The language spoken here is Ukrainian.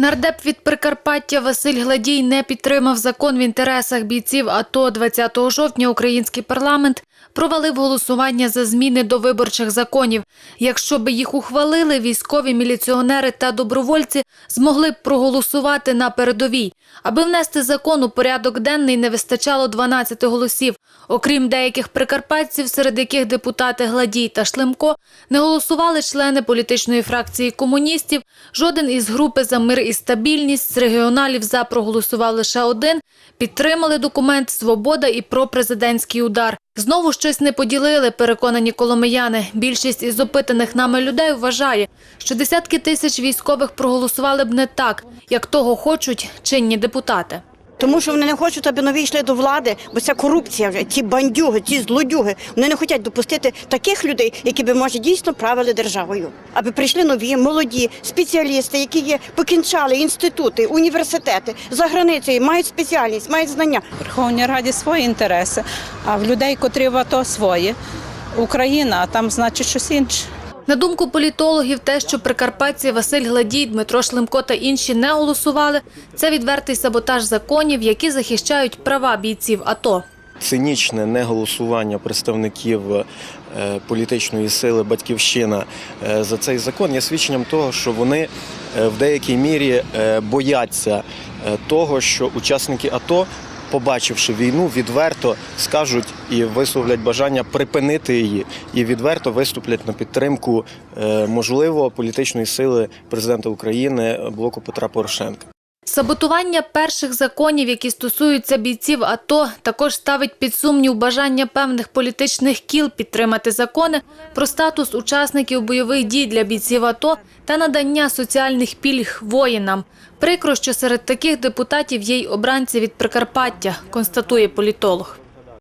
Нардеп від Прикарпаття Василь Гладій не підтримав закон в інтересах бійців АТО 20 жовтня. Український парламент провалив голосування за зміни до виборчих законів. Якщо би їх ухвалили, військові міліціонери та добровольці змогли б проголосувати на передовій. Аби внести закон у порядок денний, не вистачало 12 голосів. Окрім деяких прикарпатців, серед яких депутати Гладій та Шлемко, не голосували члени політичної фракції комуністів. Жоден із групи за мир і стабільність з регіоналів за проголосував лише один. Підтримали документ Свобода і пропрезидентський удар. Знову щось не поділили, переконані коломияни. Більшість із опитаних нами людей вважає, що десятки тисяч військових проголосували б не так, як того хочуть чинні депутати. Тому що вони не хочуть, аби нові йшли до влади, бо ця корупція вже, ті бандюги, ті злодюги. Вони не хочуть допустити таких людей, які би може дійсно правили державою. Аби прийшли нові, молоді спеціалісти, які є покінчали інститути, університети за границею, мають спеціальність, мають знання. В Верховній Раді свої інтереси, а в людей, котрі в АТО свої. Україна, а там значить щось інше. На думку політологів, те, що прикарпатці Василь Гладій, Дмитро Шлемко та інші не голосували, це відвертий саботаж законів, які захищають права бійців АТО. цинічне неголосування представників е, політичної сили Батьківщина е, за цей закон є свідченням того, що вони е, в деякій мірі бояться того, що учасники АТО. Побачивши війну, відверто скажуть і висловлять бажання припинити її, і відверто виступлять на підтримку е, можливо політичної сили президента України блоку Петра Порошенка. Саботування перших законів, які стосуються бійців АТО, також ставить під сумнів бажання певних політичних кіл підтримати закони про статус учасників бойових дій для бійців АТО та надання соціальних пільг воїнам. Прикро, що серед таких депутатів є й обранці від Прикарпаття, констатує політолог.